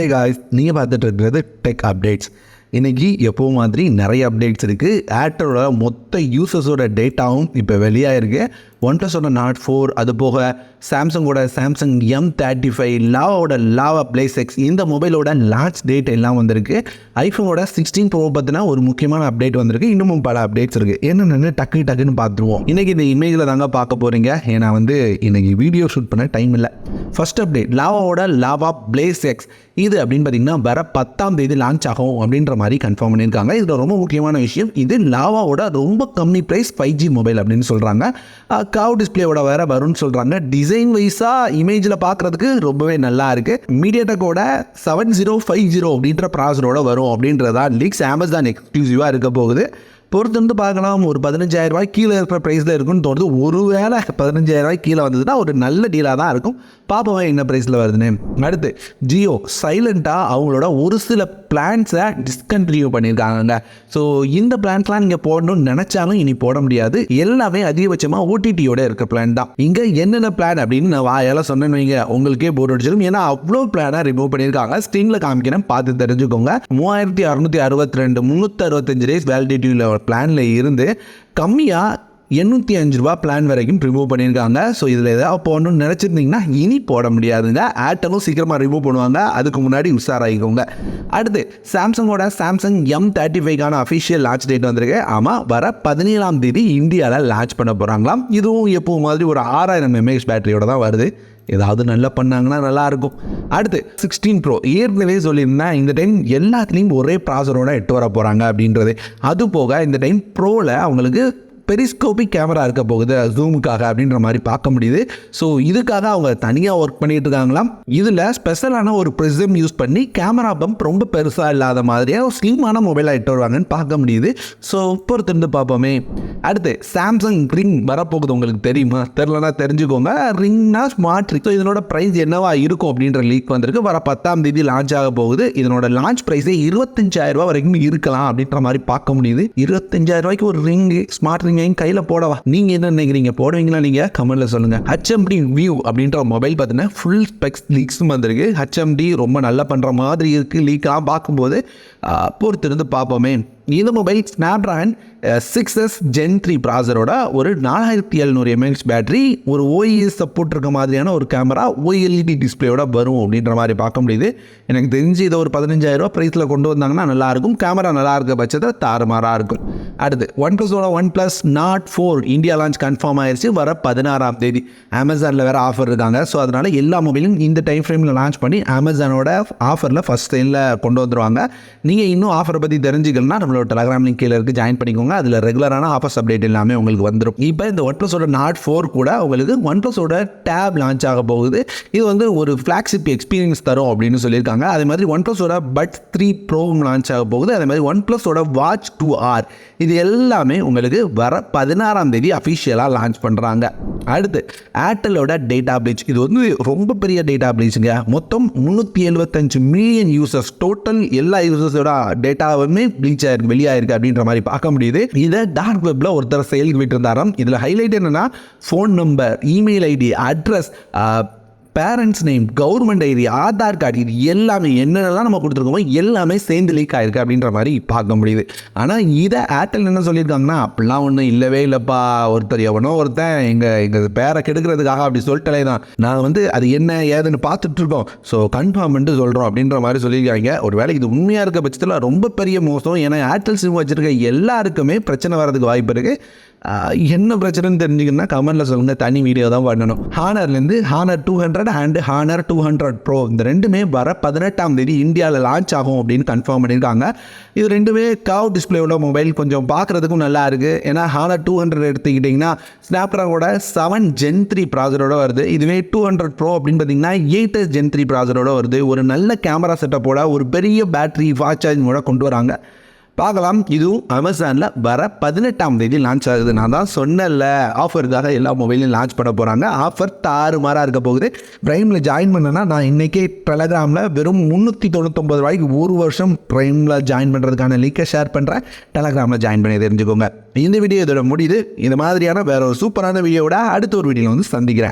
Hey guys நீங்கள் பார்த்துட்டு இருக்கிறது டெக் அப்டேட்ஸ் இன்றைக்கி எப்போ மாதிரி நிறைய அப்டேட்ஸ் இருக்குது ஏர்டெலோட மொத்த யூசர்ஸோட டேட்டாவும் இப்போ வெளியாகிருக்கு ஒன் ப்ளஸோட நாட் ஃபோர் அது போக சாம்சங்கோட சாம்சங் எம் தேர்ட்டி ஃபைவ் லாவோட லாவா பிளேஸ் எக்ஸ் இந்த மொபைலோட லான்ச் டேட் எல்லாம் வந்திருக்கு. ஐஃபோனோட சிக்ஸ்டீன் ப்ரோ பற்றின ஒரு முக்கியமான அப்டேட் வந்திருக்கு. இன்னமும் பல அப்டேட்ஸ் இருக்குது என்னென்னு டக்கு டக்குன்னு பார்த்துருவோம். இன்றைக்கி இந்த இமேஜில் தாங்க பார்க்க போகிறீங்க ஏன்னா வந்து இன்றைக்கி வீடியோ ஷூட் பண்ண டைம் இல்லை. ஃபர்ஸ்ட் அப்டேட் லாவாவோட லாவா பிளேஸ் எக்ஸ் இது அப்படின்னு பார்த்தீங்கன்னா வர பத்தாம் தேதி லான்ச் ஆகும் அப்படின்ற மாதிரி கன்ஃபார்ம் பண்ணியிருக்காங்க. இதில் ரொம்ப முக்கியமான விஷயம் இது லாவாவோட ரொம்ப கம்மி ப்ரைஸ் ஃபைவ் ஜி மொபைல் அப்படின்னு சொல்கிறாங்க கவ் டிஸ்பிளேவோட வேற வரும்னு சொல்கிறாங்க டிசைன் வைஸாக இமேஜில் பார்க்குறதுக்கு ரொம்பவே நல்லா இருக்குது மீடியாடெக்கோட செவன் ஜீரோ ஃபைவ் ஜீரோ அப்படின்ற ப்ராசரோட வரும் அப்படின்றதா லீக்ஸ் அமேசான் எக்ஸ்க்ளூசிவாக இருக்க போகுது. பொறுத்திருந்து பார்க்கலாம். ஒரு பதினஞ்சாயிரம் ரூபாய் கீழே இருக்கிற ப்ரைஸில் இருக்குன்னு தோணுது. ஒருவேளை பதினஞ்சாயிரம் ரூபாய் கீழே வந்ததுன்னா ஒரு நல்ல டீலாக தான் இருக்கும். பார்ப்போம் என்ன ப்ரைஸில் வருதுன்னு. அடுத்து ஜியோ சைலண்ட்டாக அவங்களோட ஒரு சில பிளான்ஸை டிஸ்கண்டினியூ பண்ணியிருக்காங்க ஸோ இந்த பிளான்ஸ்லாம் நீங்கள் போடணும்னு நினச்சாலும் இனி போட முடியாது. எல்லாமே அதிகபட்சமாக ஓடிடியோட இருக்க பிளான் தான். இங்கே என்னென்ன பிளான் அப்படின்னு நான் வாயால் சொன்னேன்னு வைங்க. உங்களுக்கே போர் அடிச்சிடும் ஏன்னா அவ்வளோ பிளானாக ரிமூவ் பண்ணியிருக்காங்க. ஸ்க்ரீனில் காமிக்கிறேன். பார்த்து தெரிஞ்சுக்கோங்க. மூவாயிரத்தி அறுநூற்றி அறுபத்தி ரெண்டு முந்நூற்றி அறுபத்தஞ்சு டேஸ் வேலிடிட்டியில் பிளானில் இருந்து கம்மியாக எண்ணூற்றி அஞ்சு ரூபா பிளான் வரைக்கும் ரிமூவ் பண்ணியிருக்காங்க. ஸோ இதில் ஏதாவது போடணும்னு நினச்சிருந்தீங்கன்னா இனி போட முடியாதுங்க. ஏர்டெலும் சீக்கிரமாக ரிமூவ் பண்ணுவாங்க. அதுக்கு முன்னாடி உஷாராகிக்கோங்க அடுத்து சாம்சங்கோட சாம்சங் எம் தேர்ட்டி ஃபைவ்க்கான அஃபிஷியல் லான்ச் டேட் வந்திருக்கு. ஆமாம் வர பதினேழாம் தேதி இந்தியாவில் லான்ச் பண்ண போகிறாங்களாம் இதுவும் எப்போ மாதிரி ஒரு ஆறாயிரம் எம்ஏஹெச் பேட்டரியோட தான் வருது. ஏதாவது நல்லா பண்ணாங்கன்னா நல்லாயிருக்கும் அடுத்து சிக்ஸ்டீன் ப்ரோ ஏற்கனவே சொல்லியிருந்தேன் இந்த டைம் எல்லாத்துலேயும் ஒரே ப்ராசரோட எட்டு வர போகிறாங்க அப்படின்றது. அது போக இந்த டைம் ப்ரோவில் அவங்களுக்கு பெரிஸ்கோபிக் கேமரா இருக்க போகுது ஜூமுக்காக அப்படின்ற மாதிரி பார்க்க முடியுது. ஸோ இதுக்காக அவங்க தனியாக ஒர்க் பண்ணிட்டு இருக்காங்களாம். இதில் ஸ்பெஷலான ஒரு ப்ரிசம் யூஸ் பண்ணி கேமரா பம்ப் ரொம்ப பெருசாக இல்லாத மாதிரியாக ஒரு ஸ்லிமான மொபைலாக இட்டு வருவாங்கன்னு பார்க்க முடியுது. ஸோ பொறுத்திருந்து பார்ப்போமே. அடுத்து சாம்சங் ரிங் வரப்போகுது உங்களுக்கு தெரியுமா? தெரிலனா தெரிஞ்சுக்கோங்க. ரிங்னா ஸ்மார்ட் ரிங் ஸோ இதனோட ப்ரைஸ் என்னவா இருக்கும் அப்படின்ற லீக் வந்திருக்கு. வர பத்தாம் தேதி லான்ச் ஆக போகுது. இதனோட லான்ச் ப்ரைஸே இருபத்தஞ்சாயிரம் ரூபா வரைக்கும் இருக்கலாம் அப்படின்ற மாதிரி பார்க்க முடியுது. இருபத்தஞ்சாயிரம் ரூபாய்க்கு ஒரு ரிங் ஸ்மார்ட் ரிங் வாங்கி கையில் போடவா? நீங்கள் என்ன நினைக்கிறீங்க? போடுவீங்களா நீங்கள் கமெண்ட்டில் சொல்லுங்கள் ஹச்எம்டி வியூ அப்படின்ற மொபைல் பார்த்தீங்கன்னா ஃபுல் ஸ்பெக்ஸ் லீக்ஸும் வந்திருக்கு. ஹச்எம்டி ரொம்ப நல்லா பண்ணுற மாதிரி இருக்குது லீக்காக பார்க்கும்போது பொறுத்திருந்து பார்ப்போமே. இந்த mobile Snapdragon six S Gen three ப்ராசரோட ஒரு நாலாயிரத்தி எழுநூறு எம்ஏஹெச் பேட்டரி ஒரு ஓஇஎஸ் சப்போர்ட் இருக்க மாதிரியான ஒரு கேமரா ஓஎல்இடி டிஸ்பிளேயோட வரும் அப்படின்ற மாதிரி பார்க்க முடியுது. எனக்கு தெரிஞ்சு இதை ஒரு பதினஞ்சாயிரரூபா ப்ரைஸில் கொண்டு வந்தாங்கன்னா நல்லாயிருக்கும். கேமரா நல்லா இருக்க பட்சத்தில் தாறுமாறாக இருக்கும். அடுத்து one ப்ளஸோட OnePlus Nord four India launch confirm ஆயிடுச்சு வர பதினாறாம் தேதி. அமேசானில் வேறு ஆஃபர் இருக்காங்க. ஸோ அதனால் எல்லா மொபைலும் இந்த டைம் ஃப்ரேமில் லான்ச் பண்ணி அமேசானோட ஆஃபரில் ஃபஸ்ட் டைமில் கொண்டு வந்துடுவாங்க நீங்கள் இன்னும் ஆஃபரை பற்றி தெரிஞ்சுக்கலன்னா நம்மளோட டெலகிராம் லிங்க் கீழே இருக்குது ஜாயின் பண்ணிக்கோங்க. அதில் ரெகுலரான ஆஃபர்ஸ் அப்டேட் எல்லாமே உங்களுக்கு வந்துடும் இப்போ இந்த ஒன் ப்ளஸோட நாட் ஃபோர் கூட உங்களுக்கு ஒன் ப்ளஸோட டேப் லான்ச் ஆக போகுது. இது வந்து ஒரு ஃப்ளாக்ஷிப் எக்ஸ்பீரியன்ஸ் தரும் அப்படின்னு சொல்லியிருக்காங்க. அதே மாதிரி ஒன் ப்ளஸோட பட் த்ரீ ப்ரோவும் லான்ச் ஆக போகுது. அதே மாதிரி ஒன் ப்ளஸோட வாட்ச் டூ ஆர் இது எல்லாமே உங்களுக்கு வர பதினாறாம் தேதி அஃபிஷியலாக லான்ச் பண்ணுறாங்க அடுத்து ஏர்டெலோட டேட்டா பிளீச் இது வந்து ரொம்ப பெரிய டேட்டா பிளீச்சுங்க மொத்தம் முந்நூற்றி எழுபத்தஞ்சு மில்லியன் யூசர்ஸ் டோட்டல் எல்லா யூசர்ஸோட டேட்டாவுமே ப்ளீச் ஆயிருக்கு வெளியாயிருக்கு அப்படின்ற மாதிரி பார்க்க முடியுது. இதை டார்க் வெப்பில் ஒருத்தர் செயலுக்கு விட்டுருந்தாராம் இதில் ஹைலைட் என்னென்னா phone number email ID address parents name government ID Aadhaar card இது எல்லாமே என்னென்னலாம் நம்ம கொடுத்துருக்கோமோ எல்லாமே சேர்ந்து லீக் ஆயிருக்கு அப்படின்ற மாதிரி பார்க்க முடியுது. ஆனால் இதை ஏர்டெல் என்ன சொல்லியிருக்காங்கன்னா அப்படிலாம் ஒன்றும் இல்லவே இல்லைப்பா. ஒருத்தர் எவனோ ஒருத்தன் எங்கள் எங்கள் பேரை கெடுக்கிறதுக்காக அப்படி சொல்லிட்டலே தான். நாங்கள் வந்து அது என்ன ஏதுன்னு பார்த்துட்டு இருக்கோம். ஸோ கன்ஃபார்ம் பண்ணிட்டு சொல்கிறோம் அப்படின்ற மாதிரி சொல்லியிருக்காங்க. ஒரு வேலை இது உண்மையாக இருக்க பட்சத்தில் ரொம்ப பெரிய மோசம். ஏன்னா ஏர்டெல் சிம் வச்சுருக்க எல்லாருக்குமே பிரச்சனை வரதுக்கு வாய்ப்பு இருக்குது என்ன பிரச்சனைன்னு தெரிஞ்சுக்கணும்னா கமெண்ட்டில் சொல்லுங்கள் தனி வீடியோ தான் பண்ணணும். ஹானர்லேருந்து Honor two hundred and Honor two hundred pro இந்த ரெண்டுமே வர பதினெட்டாம் தேதி இந்தியாவில் லான்ச் ஆகும் அப்படின்னு கன்ஃபார்ம் பண்ணியிருக்காங்க. இது ரெண்டுமே காவ் டிஸ்பிளேவோட மொபைல் கொஞ்சம் பார்க்குறதுக்கும் நல்லா இருக்குது ஏன்னா ஹானர் டூ ஹண்ட்ரட் எடுத்துக்கிட்டிங்கன்னா ஸ்னாப்ட்ராகோட செவன் ஜென் த்ரீ ப்ராசரோட வருது. இதுவே டூ ஹண்ட்ரட் ப்ரோ அப்படின்னு பார்த்தீங்கன்னா எயிட் எஸ் ஜென் த்ரீ ப்ராசரோட வருது. ஒரு நல்ல கேமரா செட்டப்போட ஒரு பெரிய பேட்டரி ஃபாஸ்ட் சார்ஜ் கொண்டு வராங்க. பார்க்கலாம். இதுவும் அமேசானில் வர பதினெட்டாம் தேதி லான்ச் ஆகுது. நான் தான் சொன்னல ஆஃபருக்காக எல்லா மொபைலையும் லான்ச் பண்ண போகிறாங்க ஆஃபர் தாறுமாறாக இருக்க போகுது. ப்ரைமில் ஜாயின் பண்ணனா நான் இன்றைக்கே டெலகிராமில் வெறும் முந்நூற்றி தொண்ணூத்தொம்பது ரூபாய்க்கு ஒரு வருஷம் ப்ரைமில் ஜாயின் பண்ணுறதுக்கான லிங்கை ஷேர் பண்ணுறேன் டெலகிராமில் ஜாயின் பண்ணி தெரிஞ்சுக்கோங்க. இந்த வீடியோ இதோட முடியுது. இந்த மாதிரியான வேற ஒரு சூப்பரான வீடியோவோட அடுத்த ஒரு வீடியோவில் வந்து சந்திக்கிறேன்.